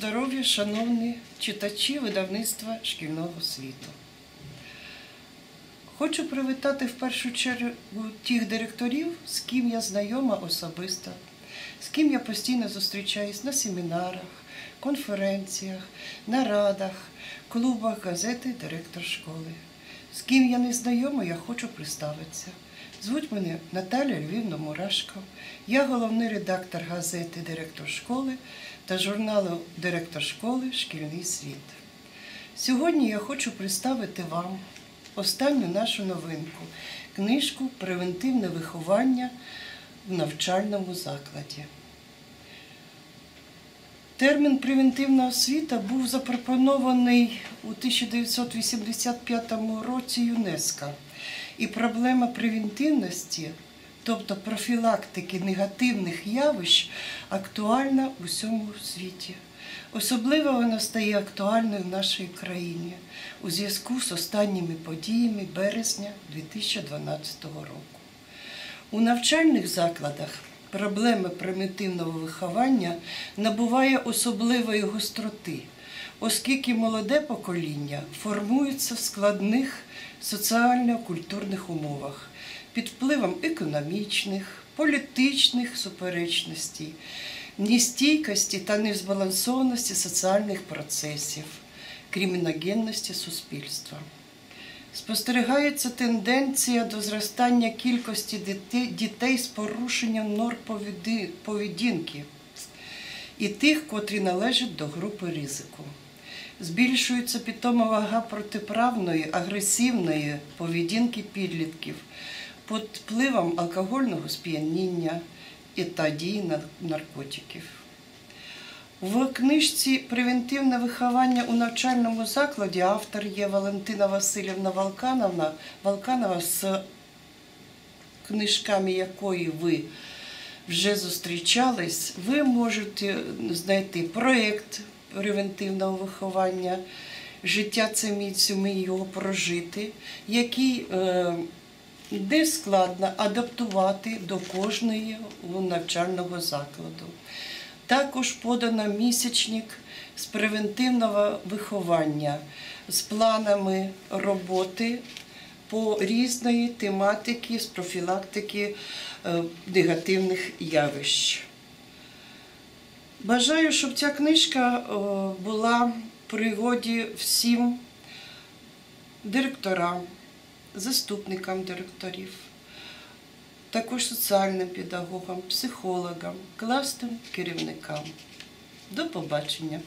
здоров'я, шановні читачі видавництва шкільного світу. Хочу привітати в першу чергу тих директорів, з ким я знайома особисто, з ким я постійно зустрічаюсь на семінарах, конференціях, нарадах, клубах газети Директор школи. З ким я не знайома, я хочу представитися. Звуть мене Наталя Львівна Мурашко. Я головний редактор газети Директор школи та журналу Директор школи Шкільний світ. Сьогодні я хочу представити вам останню нашу новинку книжку Превентивне виховання в навчальному закладі. Термін превентивна освіта був запропонований у 1985 році ЮНЕСКО. І проблема превентивності, тобто профілактики негативних явищ, актуальна у всьому світі. Особливо вона стає актуальною в нашій країні у зв'язку з останніми подіями березня 2012 року. У навчальних закладах проблема примітивного виховання набуває особливої гостроти, оскільки молоде покоління формується в складних соціально-культурних умовах під впливом економічних, політичних суперечностей, нестійкості та незбалансованості соціальних процесів, криміногенності суспільства. Спостерігається тенденція до зростання кількості дітей, з порушенням норм поведінки і тих, котрі належать до групи ризику. Збільшується питома вага протиправної, агресивної поведінки підлітків під впливом алкогольного сп'яніння і та дії наркотиків. В книжці Превентивне виховання у навчальному закладі автор є Валентина Васильівна Волкановна, Волканова, з книжками якої ви вже зустрічались. Ви можете знайти проєкт превентивного виховання. Життя це міць, ми його прожити, який е, не складно адаптувати до кожної навчального закладу. Також подано місячник з превентивного виховання з планами роботи по різної тематики з профілактики е, негативних явищ. Бажаю, щоб ця книжка е, була в пригоді всім директорам, заступникам директорів, також соціальним педагогам, психологам, класним керівникам. До побачення!